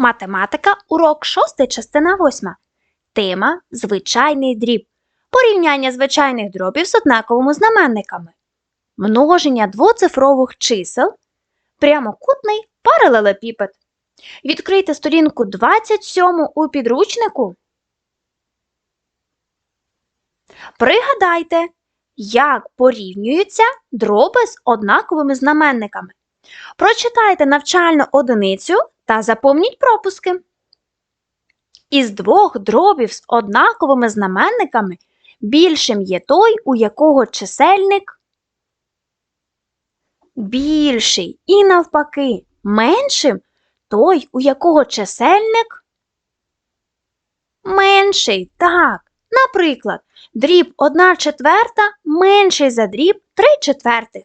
Математика, урок 6, частина 8. Тема звичайний дріб. Порівняння звичайних дробів з однаковими знаменниками. Множення двоцифрових чисел. Прямокутний паралелепіпед. Відкрийте сторінку 27 у підручнику. Пригадайте, як порівнюються дроби з однаковими знаменниками. Прочитайте навчальну одиницю та запомніть пропуски. Із двох дробів з однаковими знаменниками більшим є той, у якого чисельник більший. І навпаки, меншим той, у якого чисельник менший. Так, наприклад, дріб 1 четверта менший за дріб 3 четвертих.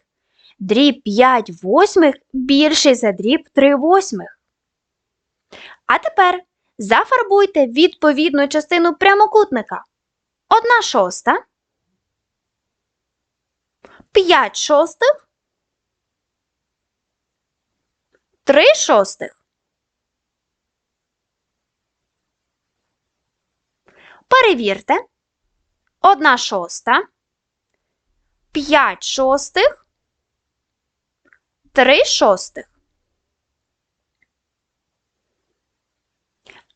Дріб 5 восьмих більший за дріб 3 восьмих. А тепер зафарбуйте відповідну частину прямокутника. 1 шоста, 5 шостих, 3 шостих. Перевірте. 1 шоста, 5 шостих, 3 шостих.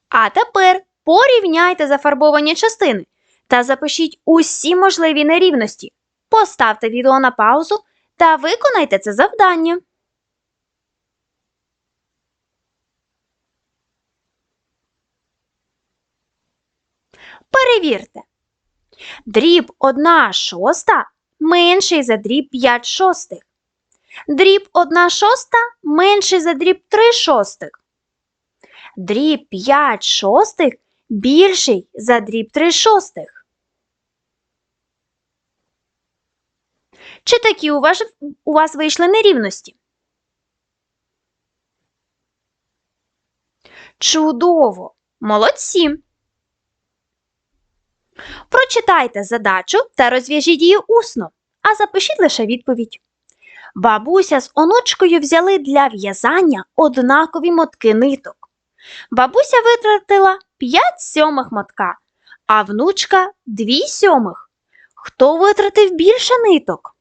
А тепер порівняйте зафарбовані частини та запишіть усі можливі нерівності. Поставте відео на паузу та виконайте це завдання. Перевірте. Дріб 1 шоста менший за дріб 5 шостих. Дріб 1 шоста менший за дріб 3 шостих. Дріб 5 шостих більший за дріб 3 шостих. Чи такі у вас, у вас вийшли нерівності? Чудово! Молодці! Прочитайте задачу та розв'яжіть її усно, а запишіть лише відповідь. Бабуся з онучкою взяли для в'язання однакові мотки ниток. Бабуся витратила 5 сьомих мотка, а внучка 2 сьомих. Хто витратив більше ниток?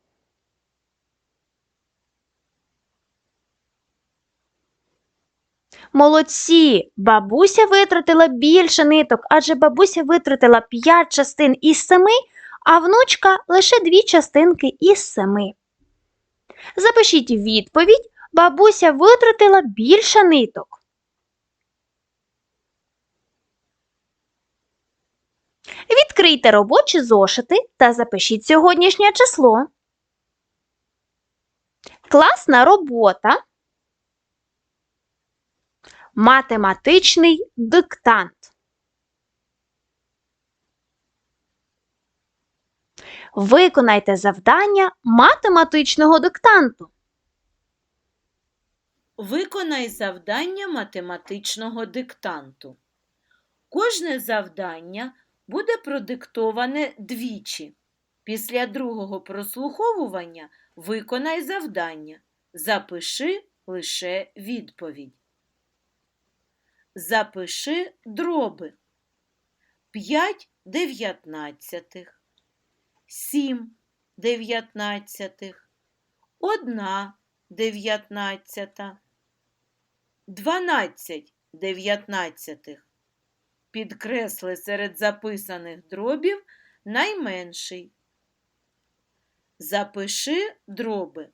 Молодці! Бабуся витратила більше ниток, адже бабуся витратила 5 частин із 7, а внучка лише 2 частинки із 7. Запишіть відповідь. Бабуся витратила більше ниток. Відкрийте робочі зошити та запишіть сьогоднішнє число. Класна робота. Математичний диктант. Виконайте завдання математичного диктанту. Виконай завдання математичного диктанту. Кожне завдання буде продиктоване двічі. Після другого прослуховування виконай завдання. Запиши лише відповідь. Запиши дроби. 5 дев'ятнадцятих, 7 дев'ятнадцятих, 1 дев'ятнадцята, 12 дев'ятнадцятих. Підкресли серед записаних дробів найменший. Запиши дроби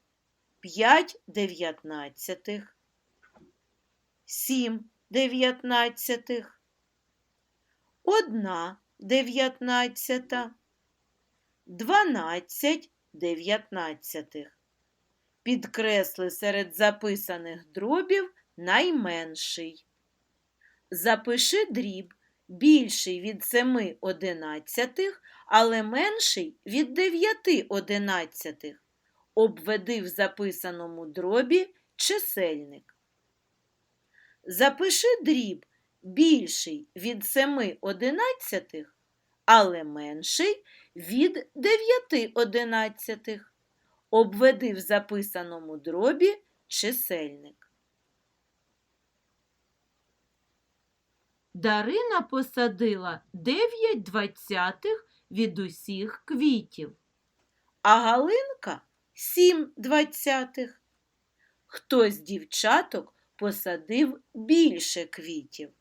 5 дев'ятнадцятих, 7 дев'ятнадцятих, 1 дев'ятнадцята, 12 дев'ятнадцятих. Підкресли серед записаних дробів найменший. Запиши дріб більший від 7 одинадцятих, але менший від 9 одинадцятих. Обведи в записаному дробі чисельник. Запиши дріб більший від 7 одинадцятих, але менший від 9 одинадцятих. Обведи в записаному дробі чисельник. Дарина посадила 9 двадцятих від усіх квітів. а Галинка сім двадцятих. Хто з дівчаток посадив більше квітів?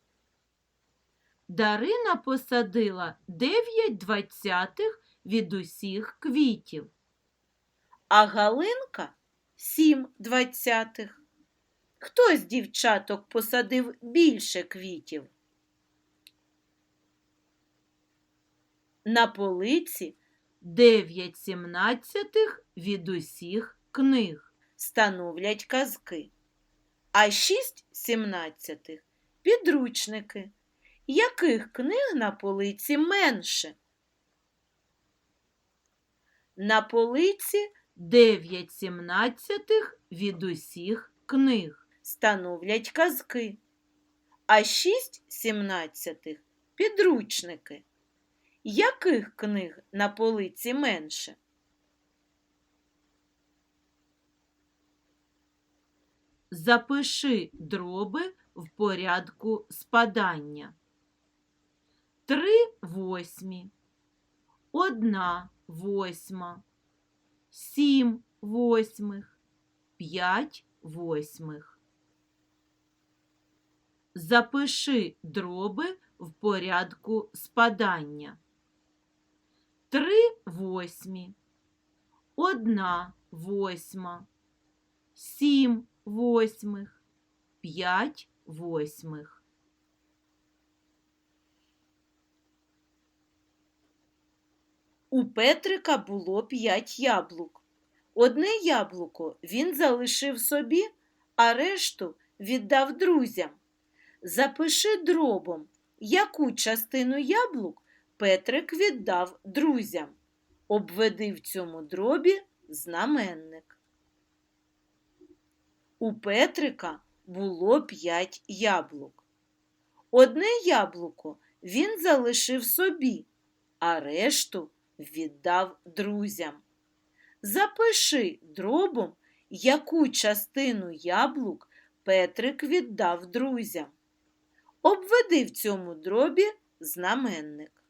Дарина посадила 9 двадцятих від усіх квітів. а Галинка сім двадцятих. Хто з дівчаток посадив більше квітів? На полиці 9 сімнадцятих від усіх книг. становлять казки, а шість сімнадцятих підручники. Яких книг на полиці менше? На полиці 9 сімнадцятих від усіх книг. становлять казки, а шість сімнадцятих підручники. Яких книг на полиці менше? Запиши дроби в порядку спадання. Три восьмі, одна восьма, сім восьмих, п'ять восьмих. Запиши дроби в порядку спадання. Три восьмі, одна восьма, сім восьмих, п'ять восьмих. У Петрика було п'ять яблук. Одне яблуко він залишив собі, а решту віддав друзям. Запиши дробом, яку частину яблук Петрик віддав друзям. Обведи в цьому дробі знаменник. У Петрика було п'ять яблук. Одне яблуко він залишив собі, а решту віддав друзям. Запиши дробом, яку частину яблук Петрик віддав друзям. Обведи в цьому дробі знаменник.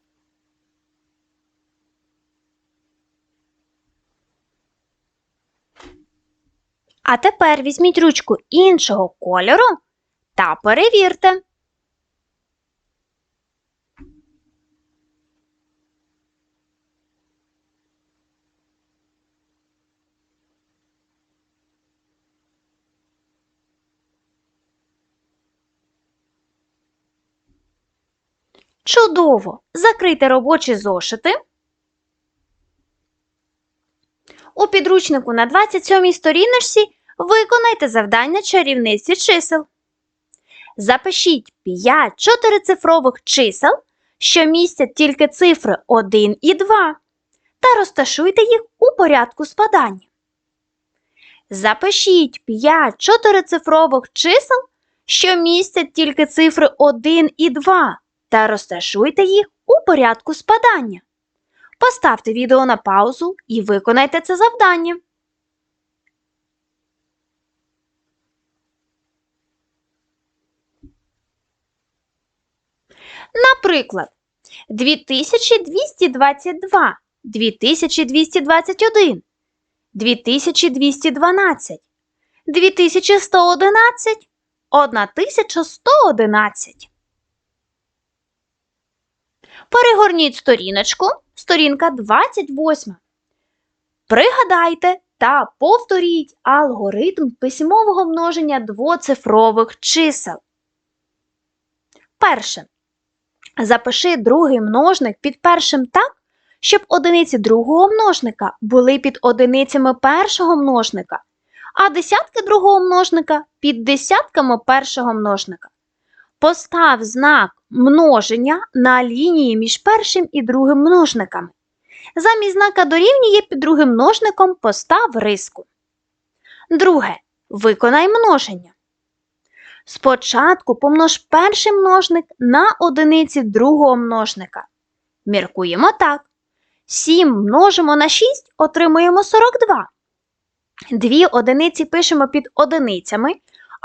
А тепер візьміть ручку іншого кольору та перевірте. Чудово! Закрийте робочі зошити. У підручнику на 27 й сторіночці виконайте завдання чарівниці чисел. Запишіть 5 чотирицифрових чисел, що містять тільки цифри 1 і 2, та розташуйте їх у порядку спадання. Запишіть 5 чотирицифрових чисел, що містять тільки цифри 1 і 2, та розташуйте їх у порядку спадання. Поставте відео на паузу і виконайте це завдання. Наприклад, 2222, 2221, 2212, 2111, 1111. Перегорніть сторіночку, сторінка 28. Пригадайте та повторіть алгоритм письмового множення двоцифрових чисел. Перше. Запиши другий множник під першим так, щоб одиниці другого множника були під одиницями першого множника, а десятки другого множника під десятками першого множника. Постав знак множення на лінії між першим і другим множниками. Замість знака дорівнює під другим множником постав риску. Друге. Виконай множення. Спочатку помнож перший множник на одиниці другого множника. Міркуємо так. 7 множимо на 6 отримуємо 42. Дві одиниці пишемо під одиницями,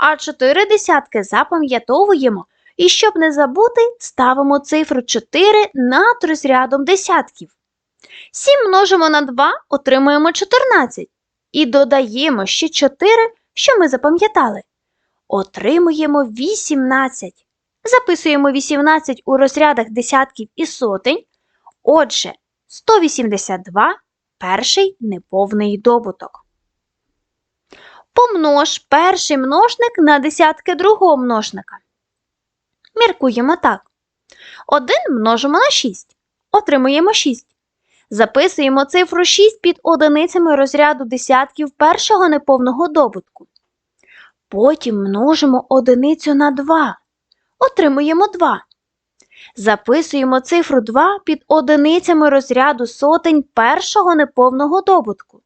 а чотири десятки запам'ятовуємо І щоб не забути, ставимо цифру 4 над розрядом десятків. 7 множимо на 2, отримуємо 14. І додаємо ще 4, що ми запам'ятали. Отримуємо 18. Записуємо 18 у розрядах десятків і сотень. Отже, 182 перший неповний добуток. Помнож перший множник на десятки другого множника. Міркуємо так. 1 множимо на 6. Отримуємо 6. Записуємо цифру 6 під одиницями розряду десятків першого неповного добутку. Потім множимо одиницю на 2. Отримуємо 2. Записуємо цифру 2 під одиницями розряду сотень першого неповного добутку.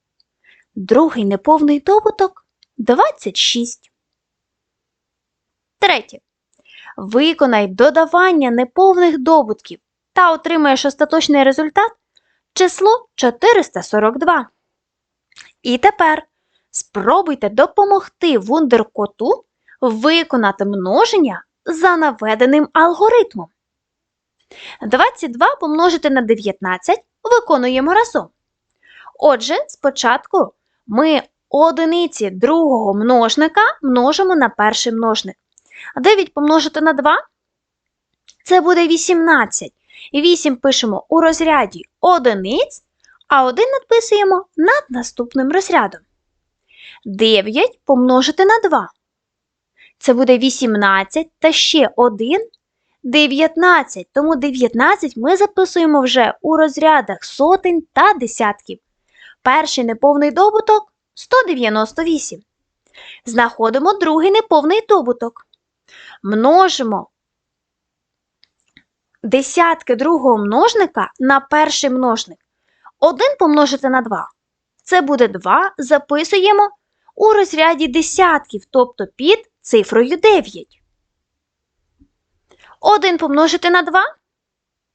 Другий неповний добуток 26. Третє. Виконай додавання неповних добутків та отримаєш остаточний результат число 442. І тепер спробуйте допомогти вундеркоту виконати множення за наведеним алгоритмом. 22 помножити на 19 виконуємо разом. Отже, спочатку ми одиниці другого множника множимо на перший множник. 9 помножити на 2 це буде 18. І 8 пишемо у розряді одиниць, а 1 надписуємо над наступним розрядом. 9 помножити на 2. Це буде 18 та ще 1 19. Тому 19 ми записуємо вже у розрядах сотень та десятків. Перший неповний добуток 198. Знаходимо другий неповний добуток. Множимо десятки другого множника на перший множник. 1 помножити на 2. Це буде 2. Записуємо у розряді десятків, тобто під цифрою 9. 1 помножити на 2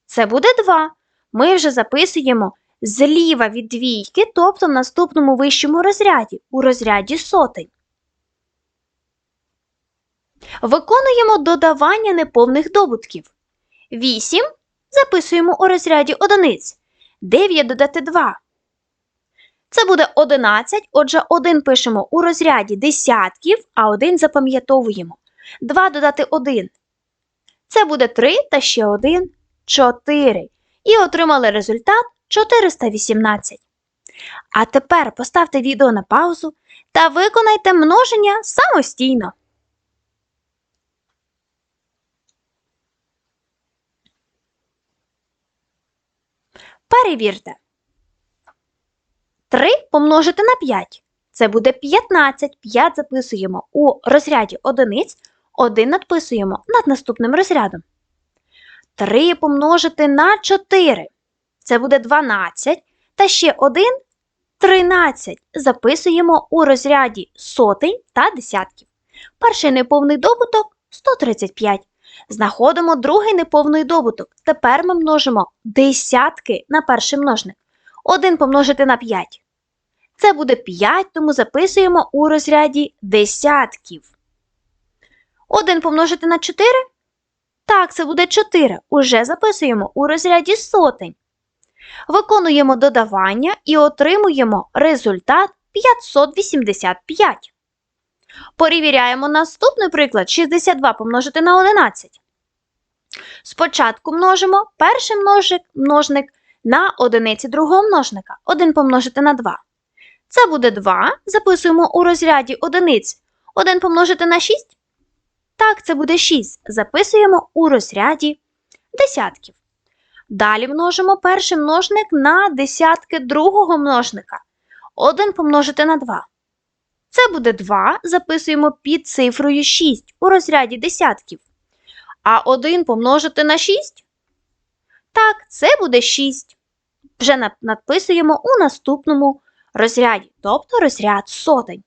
це буде 2. Ми вже записуємо зліва від двійки, тобто в наступному вищому розряді, у розряді сотень. Виконуємо додавання неповних добутків. 8 записуємо у розряді одиниць. 9 додати 2. Це буде 11, отже, 1 пишемо у розряді десятків, а 1 запам'ятовуємо. 2 додати 1. Це буде 3 та ще 1 4. І отримали результат 418. А тепер поставте відео на паузу та виконайте множення самостійно. Перевірте. 3 помножити на 5. Це буде 15. 5 записуємо у розряді одиниць, 1 надписуємо над наступним розрядом. 3 помножити на 4. Це буде 12. Та ще 1 13. Записуємо у розряді сотень та десятків. Перший неповний добуток 135. Знаходимо другий неповний добуток. Тепер ми множимо десятки на перший множник. 1 помножити на 5. Це буде 5, тому записуємо у розряді десятків. 1 помножити на 4. Так, це буде 4. Уже записуємо у розряді сотень. Виконуємо додавання і отримуємо результат 585. Перевіряємо наступний приклад 62 помножити на 11. Спочатку множимо перший множник, множник на одиниці другого множника. 1 помножити на 2. Це буде 2. Записуємо у розряді одиниць. 1 помножити на 6. Так, це буде 6. Записуємо у розряді десятків. Далі множимо перший множник на десятки другого множника. 1 помножити на 2. Це буде 2. Записуємо під цифрою 6 у розряді десятків. А 1 помножити на 6? Так, це буде 6. Вже надписуємо у наступному розряді, тобто розряд сотень.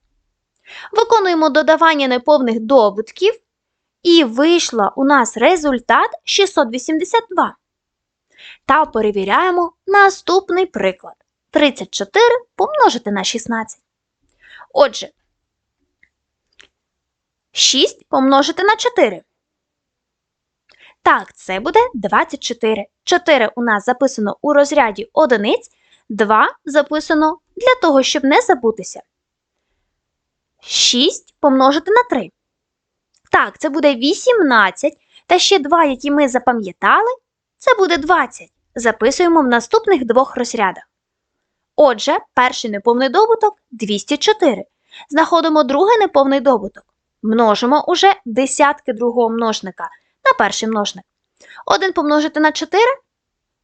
Виконуємо додавання неповних добутків, і вийшло у нас результат 682. Та перевіряємо наступний приклад. 34 помножити на 16. Отже, 6 помножити на 4. Так, це буде 24. 4 у нас записано у розряді одиниць, 2 записано для того, щоб не забутися. 6 помножити на 3. Так, це буде 18, та ще 2, які ми запам'ятали, це буде 20. Записуємо в наступних двох розрядах. Отже, перший неповний добуток 204. Знаходимо другий неповний добуток. Множимо уже десятки другого множника на перший множник. 1 помножити на 4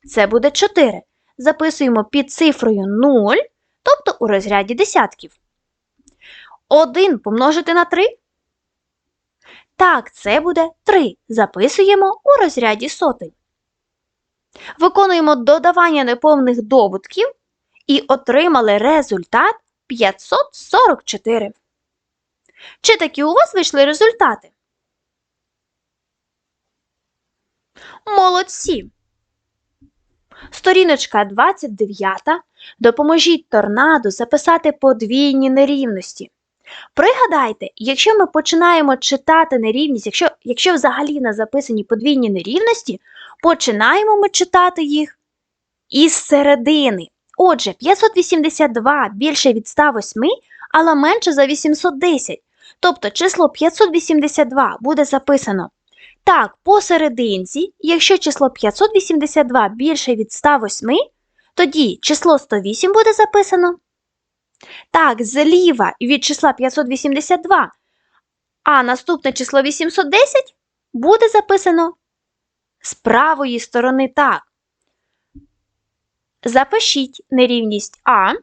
це буде 4. Записуємо під цифрою 0, тобто у розряді десятків. 1 помножити на 3. Так, це буде 3. Записуємо у розряді сотень. Виконуємо додавання неповних добутків і отримали результат 544. Чи такі у вас вийшли результати? Молодці! Сторіночка 29. Допоможіть торнадо записати подвійні нерівності. Пригадайте, якщо ми починаємо читати нерівність, якщо, якщо взагалі на записані подвійні нерівності, починаємо ми читати їх із середини. Отже, 582 більше від 108, але менше за 810. Тобто число 582 буде записано так, посерединці, якщо число 582 більше від 108, тоді число 108 буде записано. Так, зліва від числа 582, а наступне число 810 буде записано з правої сторони так. Запишіть нерівність А.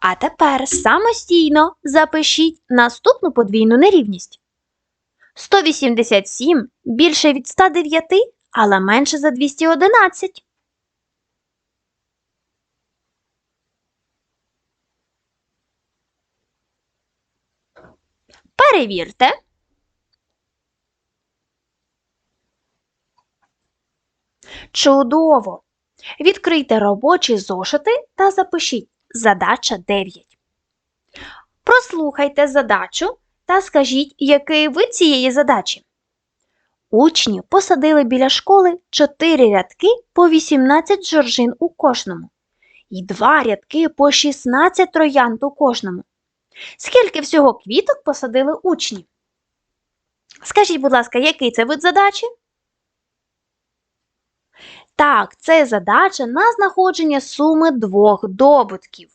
А тепер самостійно запишіть наступну подвійну нерівність. 187 більше від 109, але менше за 211. Перевірте. Чудово! Відкрийте робочі зошити та запишіть задача 9. Прослухайте задачу та скажіть, який вид цієї задачі. Учні посадили біля школи 4 рядки по 18 жоржин у кожному і 2 рядки по 16 троянд у кожному. Скільки всього квіток посадили учні? Скажіть, будь ласка, який це вид задачі? Так, це задача на знаходження суми двох добутків.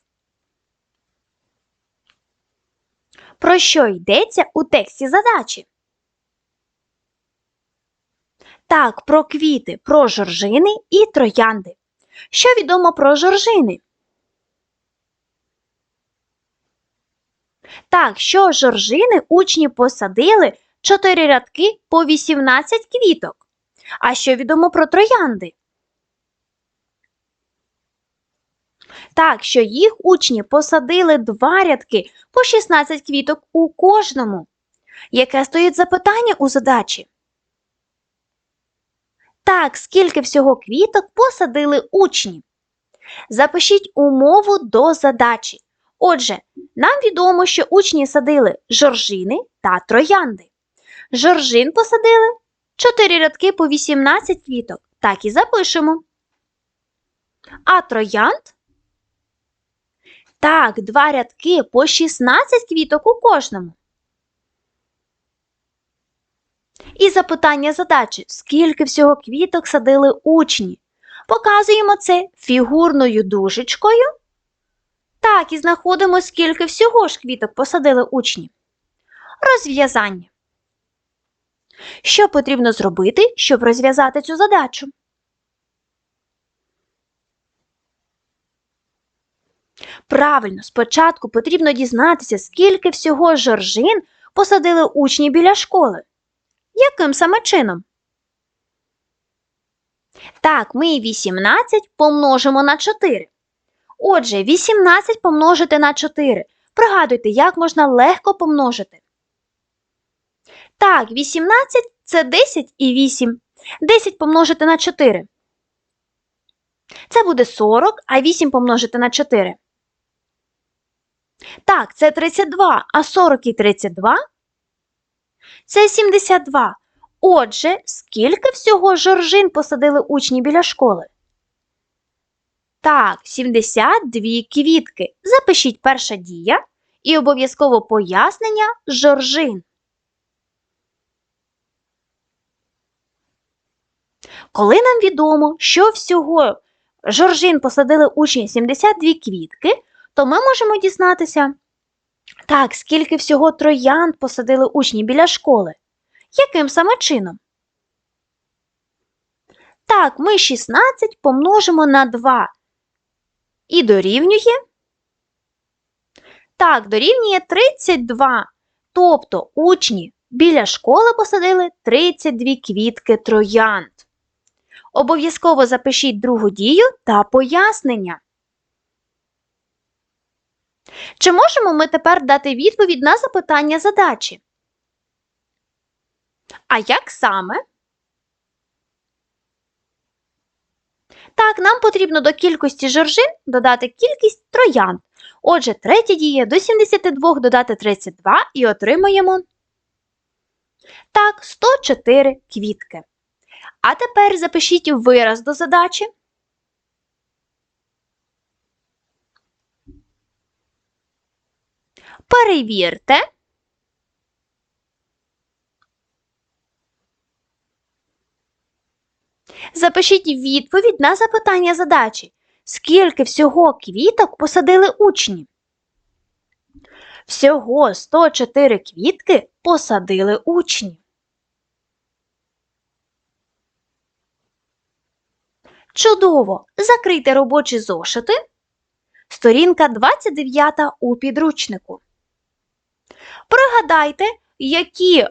Про що йдеться у тексті задачі? Так, про квіти, про жоржини і троянди. Що відомо про жоржини? Так, що жоржини учні посадили 4 рядки по 18 квіток. А що відомо про троянди? Так, що їх учні посадили два рядки по 16 квіток у кожному. Яке стоїть запитання у задачі? Так, скільки всього квіток посадили учні? Запишіть умову до задачі. Отже, нам відомо, що учні садили жоржини та троянди. Жоржин посадили 4 рядки по 18 квіток. Так і запишемо. А троянд? Так, два рядки по 16 квіток у кожному. І запитання задачі: скільки всього квіток садили учні? Показуємо це фігурною дужечкою. Так, і знаходимо, скільки всього ж квіток посадили учні. Розв'язання. Що потрібно зробити, щоб розв'язати цю задачу? Правильно, спочатку потрібно дізнатися, скільки всього жоржин посадили учні біля школи. Яким саме чином? Так, ми 18 помножимо на 4. Отже, 18 помножити на 4. Пригадуйте, як можна легко помножити. Так, 18 це 10 і 8. 10 помножити на 4. Це буде 40, а 8 помножити на 4. Так, це 32, а 40 і 32 це 72. Отже, скільки всього жоржин посадили учні біля школи? Так, 72 квітки. Запишіть перша дія і обов'язково пояснення жоржин. Коли нам відомо, що всього жоржин посадили учні 72 квітки, то ми можемо дізнатися, так, скільки всього троянд посадили учні біля школи. Яким саме чином? Так, ми 16 помножимо на 2 і дорівнює. Так, дорівнює 32. Тобто учні біля школи посадили 32 квітки троянд. Обов'язково запишіть другу дію та пояснення. Чи можемо ми тепер дати відповідь на запитання задачі? А як саме? Так, нам потрібно до кількості жоржин додати кількість троянд. Отже, третя дія до 72 додати 32 і отримаємо так, 104 квітки. А тепер запишіть вираз до задачі. Перевірте. Запишіть відповідь на запитання задачі. Скільки всього квіток посадили учні? Всього 104 квітки посадили учні. Чудово! Закрийте робочі зошити. Сторінка 29 у підручнику. Пригадайте, які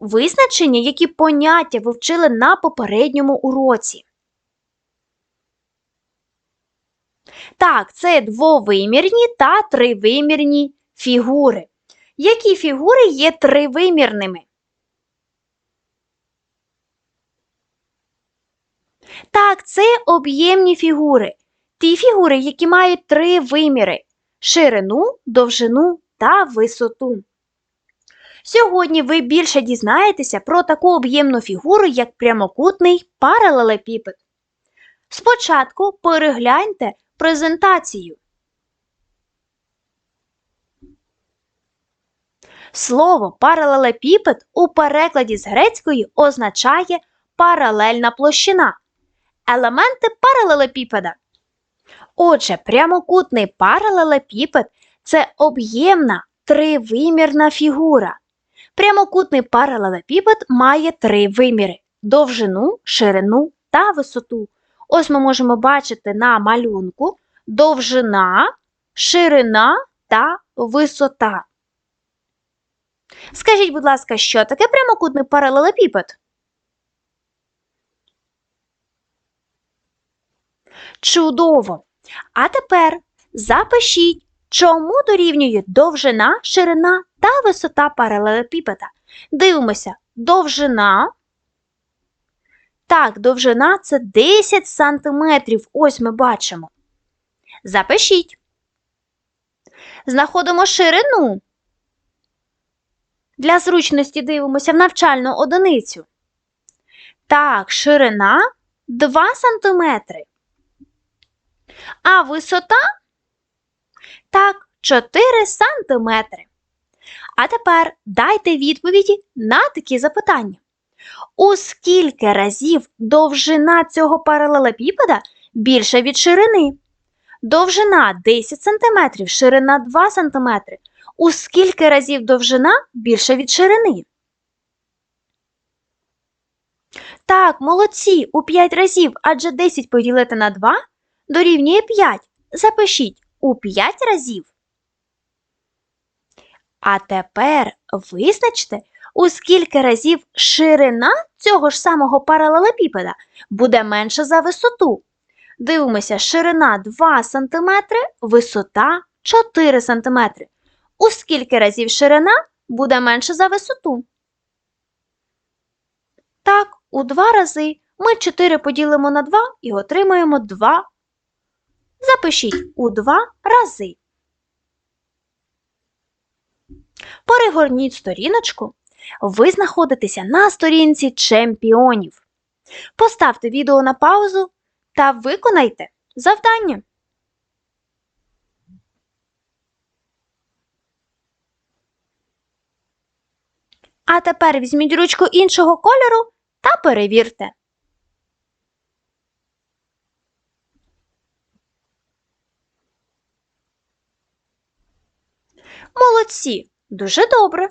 визначення, які поняття ви вчили на попередньому уроці. Так, це двовимірні та тривимірні фігури. Які фігури є тривимірними? Так, це об'ємні фігури. Ті фігури, які мають три виміри ширину, довжину та висоту. Сьогодні ви більше дізнаєтеся про таку об'ємну фігуру, як прямокутний паралелепіпед. Спочатку перегляньте презентацію. Слово паралелепіпед у перекладі з грецької означає паралельна площина. Елементи паралелепіпеда. Отже, прямокутний паралелепіпед це об'ємна тривимірна фігура. Прямокутний паралелепіпед має три виміри довжину, ширину та висоту. Ось ми можемо бачити на малюнку довжина, ширина та висота. Скажіть, будь ласка, що таке прямокутний паралелепіпед? Чудово! А тепер запишіть, чому дорівнює довжина, ширина та висота паралелепіпеда. Дивимося, довжина. Так, довжина це 10 сантиметрів. Ось ми бачимо. Запишіть. Знаходимо ширину. Для зручності дивимося в навчальну одиницю. Так, ширина 2 сантиметри. А висота? Так, 4 сантиметри. А тепер дайте відповіді на такі запитання. У скільки разів довжина цього паралелепіпеда більша від ширини? Довжина 10 см, ширина 2 см. У скільки разів довжина більша від ширини? Так, молодці, у 5 разів, адже 10 поділити на 2 дорівнює 5. Запишіть у 5 разів. А тепер визначте, у скільки разів ширина цього ж самого паралелепіпеда буде менша за висоту. Дивимося, ширина 2 см, висота 4 см. У скільки разів ширина буде менша за висоту? Так, у 2 рази ми 4 поділимо на 2 і отримаємо 2. Запишіть у 2 рази. Перегорніть сторіночку Ви знаходитеся на сторінці чемпіонів. Поставте відео на паузу та виконайте завдання. А тепер візьміть ручку іншого кольору та перевірте. Молодці! Дуже добре.